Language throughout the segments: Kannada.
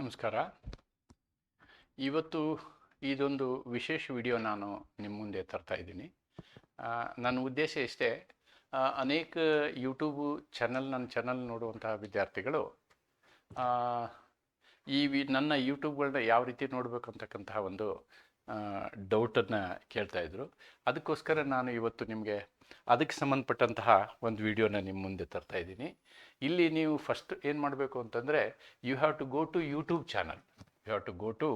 ನಮಸ್ಕಾರ. ಇವತ್ತು ಇದೊಂದು ವಿಶೇಷ ವಿಡಿಯೋ ನಾನು ನಿಮ್ಮ ಮುಂದೆ ತರ್ತಾ ಇದ್ದೀನಿ. ನನ್ನ ಉದ್ದೇಶ ಇಷ್ಟೇ ಅನೇಕ ಯೂಟ್ಯೂಬು ಚಾನಲ್, ನನ್ನ ಚಾನಲ್ ನೋಡುವಂತಹ ವಿದ್ಯಾರ್ಥಿಗಳು ಈ ವಿ, ನನ್ನ ಯೂಟ್ಯೂಬ್ಗಳನ್ನ ಯಾವ ರೀತಿ ನೋಡಬೇಕು ಅಂತಕ್ಕಂತಹ ಒಂದು ಡೌಟನ್ನು ಕೇಳ್ತಾ ಇದ್ರು. ಅದಕ್ಕೋಸ್ಕರ ನಾನು ಇವತ್ತು ನಿಮಗೆ ಅದಕ್ಕೆ ಸಂಬಂಧಪಟ್ಟಂತಹ ಒಂದು ವಿಡಿಯೋನ ನಿಮ್ಮ ಮುಂದೆ ತರ್ತಾ ಇದ್ದೀನಿ. ಇಲ್ಲಿ ನೀವು ಫಸ್ಟ್ ಏನು ಮಾಡಬೇಕು ಅಂತಂದರೆ you have to go to YouTube channel you have to go to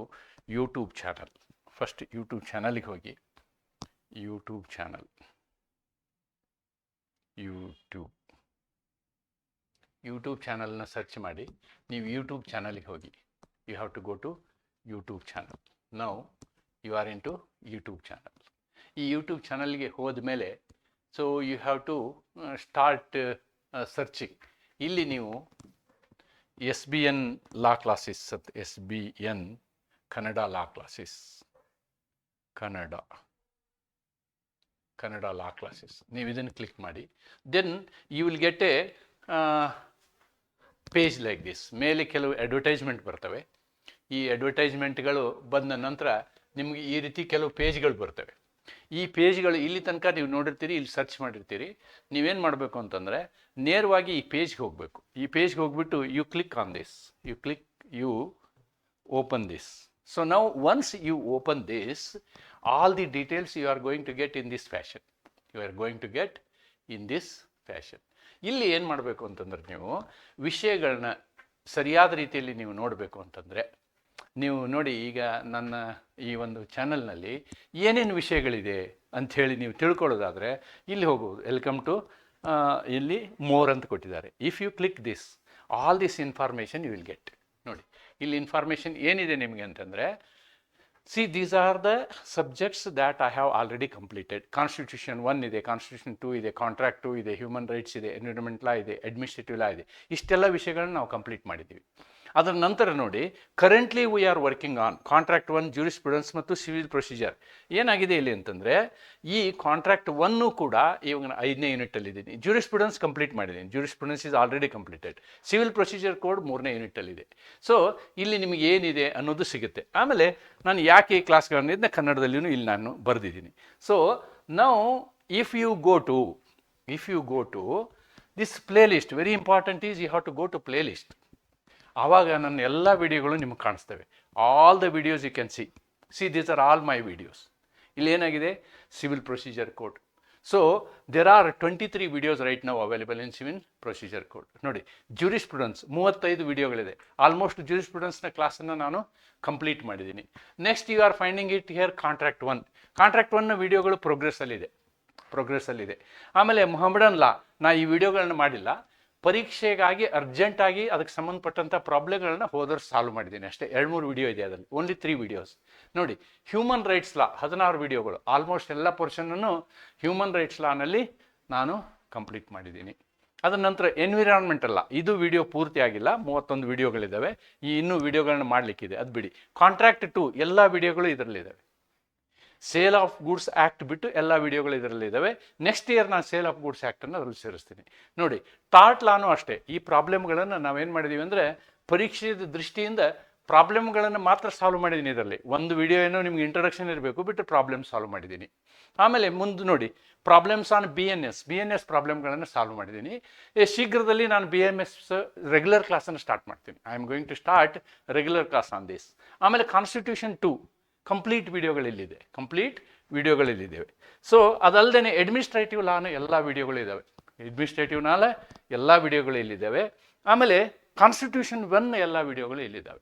YouTube channel first YouTube ಚಾನಲಿಗೆ ಹೋಗಿ. ಯೂಟ್ಯೂಬ್ ಚಾನಲ್ ಯೂಟ್ಯೂಬ್ ಯೂಟ್ಯೂಬ್ ಚಾನಲ್ನ ಸರ್ಚ್ ಮಾಡಿ, ನೀವು ಯೂಟ್ಯೂಬ್ ಚಾನಲಿಗೆ ಹೋಗಿ. You have to go to YouTube channel ನಾವು you are in to YouTube channel ಈ ಯೂಟ್ಯೂಬ್ ಚಾನಲ್ಗೆ ಹೋದ ಮೇಲೆ so you have to start searching ಇಲ್ಲಿ ನೀವು S B N law classes S B N Kannada law classes Kannada Kannada law classes ನೀವು ಇದನ್ನು ಕ್ಲಿಕ್ ಮಾಡಿ. Then you will get a page like this ಮೇಲೆ ಕೆಲವು ಅಡ್ವರ್ಟೈಸ್ಮೆಂಟ್ ಬರ್ತವೆ. ಈ ಅಡ್ವರ್ಟೈಸ್ಮೆಂಟ್ಗಳು ಬಂದ ನಂತರ ನಿಮಗೆ ಈ ರೀತಿ ಕೆಲವು ಪೇಜ್ಗಳು ಬರ್ತವೆ. ಈ ಪೇಜ್ಗಳು ಇಲ್ಲಿ ತನಕ ನೀವು ನೋಡಿರ್ತೀರಿ, ಇಲ್ಲಿ ಸರ್ಚ್ ಮಾಡಿರ್ತೀರಿ. ನೀವೇನು ಮಾಡಬೇಕು ಅಂತಂದರೆ, ನೇರವಾಗಿ ಈ ಪೇಜ್ಗೆ ಹೋಗಬೇಕು. ಈ ಪೇಜ್ಗೆ ಹೋಗ್ಬಿಟ್ಟು you click on this you click you open this so ನಾವು once you open this all the details you are going to get in this fashion you are going to get in this fashion ಇಲ್ಲಿ ಏನು ಮಾಡಬೇಕು ಅಂತಂದ್ರೆ ನೀವು ವಿಷಯಗಳನ್ನ ಸರಿಯಾದ ರೀತಿಯಲ್ಲಿ ನೀವು ನೋಡಬೇಕು ಅಂತಂದರೆ ನೀವು ನೋಡಿ ಈಗ ನನ್ನ ಈ ಒಂದು ಚಾನಲ್ನಲ್ಲಿ ಏನೇನು ವಿಷಯಗಳಿದೆ ಅಂಥೇಳಿ ನೀವು ತಿಳ್ಕೊಳ್ಳೋದಾದರೆ ಇಲ್ಲಿ ಹೋಗ್ಬೋದು. ವೆಲ್ಕಮ್ ಟು ಇಲ್ಲಿ ಮೋರ್ ಅಂತ ಕೊಟ್ಟಿದ್ದಾರೆ. If you click this all this information you will get ನೋಡಿ, ಇಲ್ಲಿ ಇನ್ಫಾರ್ಮೇಷನ್ ಏನಿದೆ ನಿಮಗೆ ಅಂತಂದರೆ see these are the subjects that I have already completed constitution one ಇದೆ ಕಾನ್ಸ್ಟಿಟ್ಯೂಷನ್ ಟೂ ಇದೆ ಕಾಂಟ್ರಾಕ್ಟ್ ಟೂ ಇದೆ ಹ್ಯೂಮನ್ ರೈಟ್ಸ್ ಇದೆ ಎನ್ವಿರಾನ್ಮೆಂಟ್ ಲಾ ಇದೆ ಅಡ್ಮಿನಿಸ್ಟ್ರೇಟಿವ್ ಲಾ ಇದೆ. ಇಷ್ಟೆಲ್ಲ ವಿಷಯಗಳನ್ನ ನಾವು ಕಂಪ್ಲೀಟ್ ಮಾಡಿದ್ದೀವಿ. ಅದರ ನಂತರ ನೋಡಿ currently we are working on contract one jurisprudence ಮತ್ತು ಸಿವಿಲ್ ಪ್ರೊಸೀಜರ್ ಏನಾಗಿದೆ ಇಲ್ಲಿ ಅಂತಂದರೆ, ಈ ಕಾಂಟ್ರಾಕ್ಟ್ ಒನ್ನು ಕೂಡ ಇವಾಗ ಐದನೇ ಯೂನಿಟಲ್ಲಿದ್ದೀನಿ ಜ್ಯೂರಿಸ್ಪ್ರುಡೆನ್ಸ್ ಕಂಪ್ಲೀಟ್ ಮಾಡಿದ್ದೀನಿ. Jurisprudence is already completed civil procedure code ಮೂರನೇ ಯೂನಿಟಲ್ಲಿದೆ ಸೊ ಇಲ್ಲಿ ನಿಮಗೆ ಏನಿದೆ ಅನ್ನೋದು ಸಿಗುತ್ತೆ. ಆಮೇಲೆ ನಾನು ಯಾಕೆ ಈ ಕ್ಲಾಸ್ಗಳನ್ನು ಕನ್ನಡದಲ್ಲಿಯೂ ಇಲ್ಲಿ ನಾನು ಬರೆದಿದ್ದೀನಿ. ಸೊ ನಾವು if you go to if you go to this play list very important is you have to go to play list ಆವಾಗ ನನ್ನ ಎಲ್ಲ ವಿಡಿಯೋಗಳು ನಿಮಗೆ ಕಾಣಿಸ್ತವೆ. All the videos you can see see these are all my videos ಇಲ್ಲಿ ಏನಾಗಿದೆ? Civil procedure code so there are twenty three videos right ನಾವು available in civil procedure code ನೋಡಿ ಜೂರಿಸ್ಪ್ರುಡೆನ್ಸ್ ಮೂವತ್ತೈದು ವಿಡಿಯೋಗಳಿದೆ ಆಲ್ಮೋಸ್ಟ್ ಜೂರಿಸ್ಪ್ರುಡೆನ್ಸ್ನ ಕ್ಲಾಸನ್ನು ನಾನು ಕಂಪ್ಲೀಟ್ ಮಾಡಿದ್ದೀನಿ. Next you are finding it here contract one contract ಒನ್ನ ವಿಡಿಯೋಗಳು ಪ್ರೋಗ್ರೆಸ್ಸಲ್ಲಿದೆ ಪ್ರೋಗ್ರೆಸ್ಸಲ್ಲಿದೆ ಆಮೇಲೆ ಮೊಹಮ್ಮಡನ್ ಲಾ ನಾ ಈ ವಿಡಿಯೋಗಳನ್ನ ಮಾಡಿಲ್ಲ. ಪರೀಕ್ಷೆಗಾಗಿ ಅರ್ಜೆಂಟಾಗಿ ಅದಕ್ಕೆ ಸಂಬಂಧಪಟ್ಟಂಥ ಪ್ರಾಬ್ಲಮ್ಗಳನ್ನ ಹೋದ್ರೆ ಸಾಲ್ವ್ ಮಾಡಿದ್ದೀನಿ ಅಷ್ಟೇ. ಎರಡು ಮೂರು ವಿಡಿಯೋ ಇದೆ ಅದರಲ್ಲಿ. ಓನ್ಲಿ ತ್ರೀ ವಿಡಿಯೋಸ್ ನೋಡಿ ಹ್ಯೂಮನ್ ರೈಟ್ಸ್ ಲಾ ಹದಿನಾರು ವಿಡಿಯೋಗಳು ಆಲ್ಮೋಸ್ಟ್ ಎಲ್ಲ ಪೋರ್ಷನನ್ನು ಹ್ಯೂಮನ್ ರೈಟ್ಸ್ ಲಾನಲ್ಲಿ ನಾನು ಕಂಪ್ಲೀಟ್ ಮಾಡಿದ್ದೀನಿ. ಅದರ ನಂತರ ಎನ್ವಿರಾನ್ಮೆಂಟ್ ಅಲ್ಲ ಇದು ವಿಡಿಯೋ ಪೂರ್ತಿ ಆಗಿಲ್ಲ. ಮೂವತ್ತೊಂದು ವಿಡಿಯೋಗಳಿದ್ದಾವೆ ಈ ಇನ್ನೂ ವಿಡಿಯೋಗಳನ್ನ ಮಾಡಲಿಕ್ಕಿದೆ. ಅದು ಬಿಡಿ. ಕಾಂಟ್ರಾಕ್ಟ್ ಟು ಎಲ್ಲ ವಿಡಿಯೋಗಳು ಇದರಲ್ಲಿದ್ದಾವೆ ಸೇಲ್ ಆಫ್ ಗೂಡ್ಸ್ ಆ್ಯಕ್ಟ್ ಬಿಟ್ಟು ಎಲ್ಲ ವಿಡಿಯೋಗಳು ಇದರಲ್ಲಿ ಇದ್ದಾವೆ ನೆಕ್ಸ್ಟ್ ಇಯರ್ ನಾನು ಸೇಲ್ ಆಫ್ ಗೂಡ್ಸ್ ಆ್ಯಕ್ಟನ್ನು ಅದರಲ್ಲಿ ಸೇರಿಸ್ತೀನಿ. ನೋಡಿ ಟಾಟ್ ಲಾನು ಅಷ್ಟೇ. ಈ ಪ್ರಾಬ್ಲಮ್ಗಳನ್ನು ನಾವೇನು ಮಾಡಿದ್ದೀವಿ ಅಂದರೆ ಪರೀಕ್ಷೆಯ ದೃಷ್ಟಿಯಿಂದ ಪ್ರಾಬ್ಲಮ್ಗಳನ್ನು ಮಾತ್ರ ಸಾಲ್ವ್ ಮಾಡಿದ್ದೀನಿ ಇದರಲ್ಲಿ. ಒಂದು ವಿಡಿಯೋ ಏನೋ ನಿಮ್ಗೆ ಇಂಟ್ರಡಕ್ಷನ್ ಇರಬೇಕು ಬಿಟ್ಟು ಪ್ರಾಬ್ಲಮ್ ಸಾಲ್ವ್ ಮಾಡಿದ್ದೀನಿ ಆಮೇಲೆ ಮುಂದೆ ನೋಡಿ problems on B N S B N S ಪ್ರಾಬ್ಲಮ್ಗಳನ್ನು solve ಮಾಡಿದ್ದೀನಿ ಶೀಘ್ರದಲ್ಲಿ ನಾನು ಬಿ ಎಂ ಎಸ್ ರೆಗ್ಯುಲರ್ ಕ್ಲಾಸನ್ನು ಸ್ಟಾರ್ಟ್ ಮಾಡ್ತೀನಿ. I am going to start regular class on this ಆಮೇಲೆ ಕಾನ್ಸ್ಟಿಟ್ಯೂಷನ್ ಟು ಕಂಪ್ಲೀಟ್ ವಿಡಿಯೋಗಳಿಲ್ಲಿದೆ ಕಂಪ್ಲೀಟ್ ವಿಡಿಯೋಗಳಿಲ್ಲಿದ್ದೇವೆ ಸೊ ಅದಲ್ಲದೆ ಅಡ್ಮಿನಿಸ್ಟ್ರೇಟಿವ್ ಲಾನ ಎಲ್ಲ ವಿಡಿಯೋಗಳಿದ್ದಾವೆ ಅಡ್ಮಿನಿಸ್ಟ್ರೇಟಿವ್ ನಾಲ ಎಲ್ಲ ವಿಡಿಯೋಗಳು ಇಲ್ಲಿದ್ದಾವೆ ಆಮೇಲೆ ಕಾನ್ಸ್ಟಿಟ್ಯೂಷನ್ ಒನ್ ಎಲ್ಲ ವಿಡಿಯೋಗಳು ಇಲ್ಲಿದ್ದಾವೆ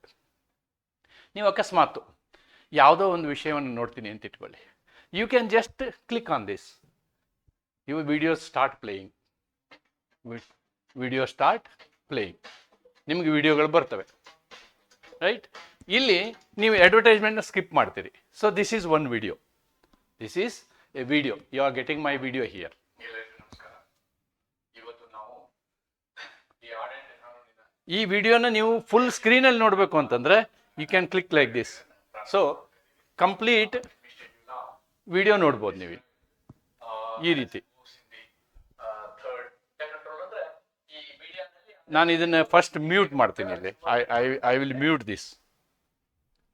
ನೀವು ಅಕಸ್ಮಾತ್ ಯಾವುದೋ ಒಂದು ವಿಷಯವನ್ನು ನೋಡ್ತೀನಿ ಅಂತ ಇಟ್ಕೊಳ್ಳಿ. You can just click on this you video start playing video start playing ನಿಮಗೆ ವಿಡಿಯೋಗಳು ಬರ್ತವೆ. ರೈಟ್ ಇಲ್ಲಿ ನೀವು ಅಡ್ವರ್ಟೈಸ್ಮೆಂಟ್ನ ಸ್ಕಿಪ್ ಮಾಡ್ತೀರಿ. So this is one video this is a video you are getting my video here ಈ ವಿಡಿಯೋನ ನೀವು ಫುಲ್ ಸ್ಕ್ರೀನಲ್ಲಿ ನೋಡಬೇಕು ಅಂತಂದ್ರೆ you can click like this so complete video ನೋಡ್ಬೋದು ನೀವು. ಈ ರೀತಿ. ನಾನು ಇದನ್ನು ಫಸ್ಟ್ ಮ್ಯೂಟ್ ಮಾಡ್ತೀನಿ ಇಲ್ಲಿ. I I I will mute this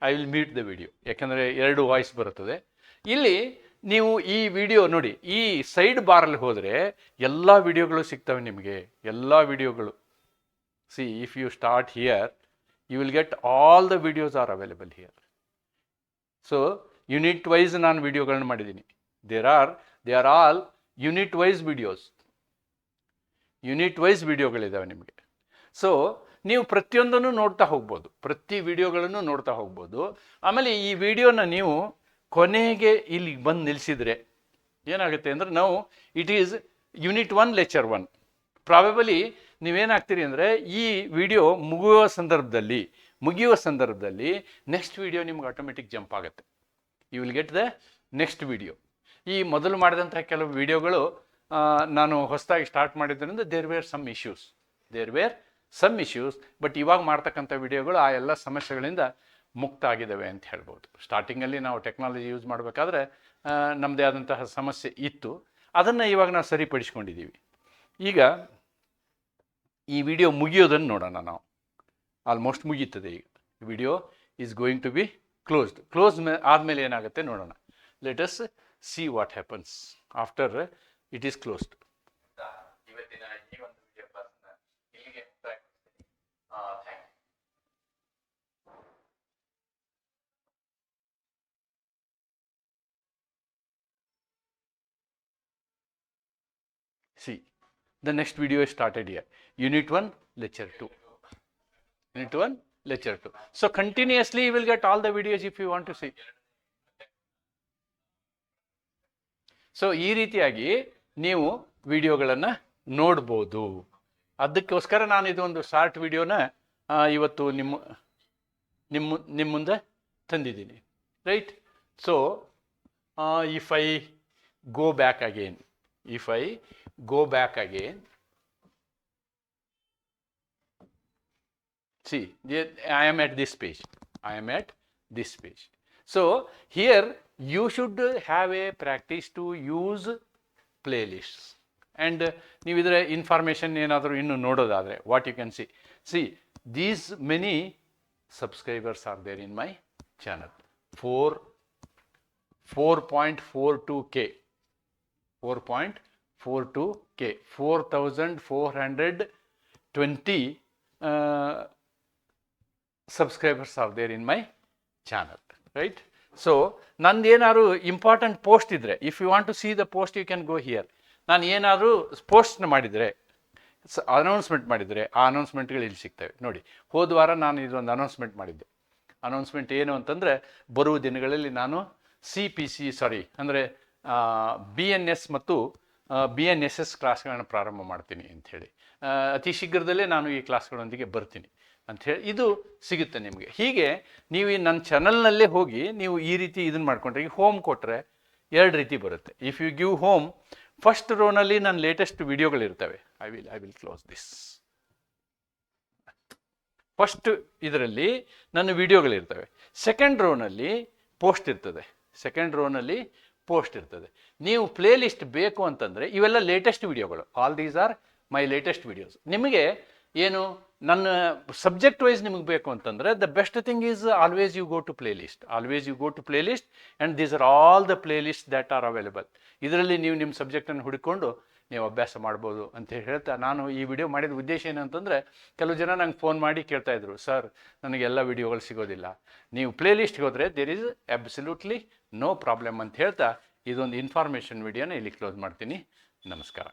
I will meet the video ಯಾಕಂದರೆ ಎರಡು ವಾಯ್ಸ್ ಬರುತ್ತದೆ. ಇಲ್ಲಿ ನೀವು ಈ ವಿಡಿಯೋ ನೋಡಿ, ಈ ಸೈಡ್ ಬಾರಲ್ಲಿ ಹೋದರೆ ಎಲ್ಲ ವಿಡಿಯೋಗಳು ಸಿಗ್ತವೆ ನಿಮಗೆ. ಎಲ್ಲ ವಿಡಿಯೋಗಳು see if you start here you will get all the videos are available here so unit wise ನಾನು ವಿಡಿಯೋಗಳನ್ನ ಮಾಡಿದ್ದೀನಿ. There are they are all unit wise videos unit wise ವಿಡಿಯೋಗಳಿದ್ದಾವೆ ನಿಮಗೆ. ಸೊ ನೀವು ಪ್ರತಿಯೊಂದನ್ನು ನೋಡ್ತಾ ಹೋಗ್ಬೋದು, ಪ್ರತಿ ವಿಡಿಯೋಗಳನ್ನು ನೋಡ್ತಾ ಹೋಗ್ಬೋದು. ಆಮೇಲೆ ಈ ವಿಡಿಯೋನ ನೀವು ಕೊನೆಗೆ ಇಲ್ಲಿ ಬಂದು ನಿಲ್ಲಿಸಿದರೆ ಏನಾಗುತ್ತೆ ಅಂದರೆ ನಾವು it is unit one lecture one probably ನೀವೇನಾಗ್ತೀರಿ ಅಂದರೆ ಈ ವಿಡಿಯೋ ಮುಗಿಯುವ ಸಂದರ್ಭದಲ್ಲಿ ಮುಗಿಯುವ ಸಂದರ್ಭದಲ್ಲಿ ನೆಕ್ಸ್ಟ್ ವಿಡಿಯೋ ನಿಮ್ಗೆ ಆಟೋಮೆಟಿಕ್ ಜಂಪ್ ಆಗುತ್ತೆ. You will get the next video ಈ ಮೊದಲು ಮಾಡಿದಂಥ ಕೆಲವು ವಿಡಿಯೋಗಳು ನಾನು ಹೊಸದಾಗಿ ಸ್ಟಾರ್ಟ್ ಮಾಡಿದ್ದರಿಂದ there were some issues there were some issues but ಇವಾಗ ಮಾಡ್ತಕ್ಕಂಥ ವಿಡಿಯೋಗಳು ಆ ಎಲ್ಲ ಸಮಸ್ಯೆಗಳಿಂದ ಮುಕ್ತ ಆಗಿದ್ದಾವೆ ಅಂತ ಹೇಳ್ಬೋದು. ಸ್ಟಾರ್ಟಿಂಗಲ್ಲಿ ನಾವು ಟೆಕ್ನಾಲಜಿ ಯೂಸ್ ಮಾಡಬೇಕಾದ್ರೆ ನಮ್ಮದೇ ಆದಂತಹ ಸಮಸ್ಯೆ ಇತ್ತು. ಅದನ್ನು ಇವಾಗ ನಾವು ಸರಿಪಡಿಸ್ಕೊಂಡಿದ್ದೀವಿ ಈಗ ಈ ವಿಡಿಯೋ ಮುಗಿಯೋದನ್ನು ನೋಡೋಣ ನಾವು. ಆಲ್ಮೋಸ್ಟ್ ಮುಗೀತದೆ ಈಗ. Video is going to be closed close May ಆದಮೇಲೆ ಏನಾಗುತ್ತೆ ನೋಡೋಣ. Let us see what happens after it is closed ಇವತ್ತಿನ ಈ ಒಂದು ವಿಡಿಯೋ ಕ್ಲಾಸ್ನ ಇಲ್ಲಿಗೆ ಮುಕ್ತಾಯಗೊಳಿಸ್ತೀನಿ thank you See, the next video is started here. Unit 1, lecture 2. Unit 1, lecture 2. So continuously you will get all the videos if you want to see. So ಈ ರೀತಿಯಾಗಿ ನೀವು ವಿಡಿಯೋಗಳನ್ನು ನೋಡ್ಬೋದು ಅದಕ್ಕೋಸ್ಕರ ನಾನು ಇದೊಂದು ಶಾರ್ಟ್ ವಿಡಿಯೋನ ಇವತ್ತು ನಿಮ್ಮ ನಿಮ್ಮ ನಿಮ್ಮ ಮುಂದೆ ತಂದಿದ್ದೀನಿ right so if I go back again if I go back again, see, there- I am at this page. I am at this page. So here you should have a practice to use playlists. And ನೀವು ಇದರ ಇನ್ಫಾರ್ಮೇಷನ್ ಏನಾದರೂ ಇನ್ನು ನೋಡೋದಾದರೆ what you can see see these many subscribers are there in my channel four four point four two K 4.42 K, 4,420 uh, subscribers are there in my channel, right? So ನಂದು ಏನಾದ್ರು ಇಂಪಾರ್ಟೆಂಟ್ ಪೋಸ್ಟ್ ಇದ್ದರೆ if you want to see the post you can go here ನಾನು ಏನಾದರೂ ಪೋಸ್ಟ್ನ ಮಾಡಿದರೆ ಅನೌನ್ಸ್ಮೆಂಟ್ ಮಾಡಿದರೆ ಆ ಅನೌನ್ಸ್ಮೆಂಟ್ಗಳು ಇಲ್ಲಿ ಸಿಗ್ತವೆ. ನೋಡಿ ಹೋದ ವಾರ ನಾನು ಇದೊಂದು ಅನೌನ್ಸ್ಮೆಂಟ್ ಮಾಡಿದ್ದೆ. ಅನೌನ್ಸ್ಮೆಂಟ್ ಏನು ಅಂತಂದರೆ ಬರುವ ದಿನಗಳಲ್ಲಿ ನಾನು ಸಿ ಪಿ ಸಿ ಸಾರಿ ಅಂದರೆ ಬಿ ಎನ್ ಎಸ್ ಮತ್ತು ಬಿ ಎನ್ ಎಸ್ ಎಸ್ ಕ್ಲಾಸ್ಗಳನ್ನು ಪ್ರಾರಂಭ ಮಾಡ್ತೀನಿ ಅಂಥೇಳಿ. ಅತಿ ಶೀಘ್ರದಲ್ಲೇ ನಾನು ಈ ಕ್ಲಾಸ್ಗಳೊಂದಿಗೆ ಬರ್ತೀನಿ ಅಂಥೇಳಿ. ಇದು ಸಿಗುತ್ತೆ ನಿಮಗೆ. ಹೀಗೆ ನೀವು ಈ ನನ್ನ ಚಾನಲ್ನಲ್ಲೇ ಹೋಗಿ ನೀವು ಈ ರೀತಿ ಇದನ್ನು ಮಾಡ್ಕೊಂಡ್ರೆ ಈಗ ಹೋಮ್ ಕೊಟ್ಟರೆ ಎರಡು ರೀತಿ ಬರುತ್ತೆ. If you give home first ರೋನಲ್ಲಿ ನನ್ನ latest ವಿಡಿಯೋಗಳಿರ್ತವೆ I will I will close this first ಇದರಲ್ಲಿ ನನ್ನ ವಿಡಿಯೋಗಳಿರ್ತವೆ ಸೆಕೆಂಡ್ ರೋನಲ್ಲಿ ಪೋಸ್ಟ್ ಇರ್ತದೆ. ಸೆಕೆಂಡ್ ರೋನಲ್ಲಿ ಪೋಸ್ಟ್ ಇರ್ತದೆ. ನೀವು ಪ್ಲೇ ಲಿಸ್ಟ್ ಬೇಕು ಅಂತಂದರೆ ಇವೆಲ್ಲ ಲೇಟೆಸ್ಟ್ ವಿಡಿಯೋಗಳು all these are my latest videos ನಿಮಗೆ ಏನು ನನ್ನ ಸಬ್ಜೆಕ್ಟ್ ವೈಸ್ ನಿಮಗೆ ಬೇಕು ಅಂತಂದರೆ the best thing is always you go to playlist always you go to playlist and these are all the playlist that are available ಇದರಲ್ಲಿ ನೀವು ನಿಮ್ಮ ಸಬ್ಜೆಕ್ಟನ್ನು ಹುಡುಕೊಂಡು ನೀವು ಅಭ್ಯಾಸ ಮಾಡ್ಬೋದು ಅಂತ ಹೇಳ್ತಾ ನಾನು ಈ ವಿಡಿಯೋ ಮಾಡಿದ ಉದ್ದೇಶ ಏನಂತಂದರೆ, ಕೆಲವು ಜನ ನಂಗೆ ಫೋನ್ ಮಾಡಿ ಕೇಳ್ತಾಯಿದ್ರು ಸರ್ ನನಗೆ ಎಲ್ಲ ವಿಡಿಯೋಗಳು ಸಿಗೋದಿಲ್ಲ. ನೀವು ಪ್ಲೇ ಲಿಸ್ಟ್ಗೆ ಹೋದರೆ there is absolutely no problem ಅಂತ ಹೇಳ್ತಾ ಇದೊಂದು ಇನ್ಫಾರ್ಮೇಷನ್ ವಿಡಿಯೋನ ಇಲ್ಲಿ ಕ್ಲೋಸ್ ಮಾಡ್ತೀನಿ. ನಮಸ್ಕಾರ.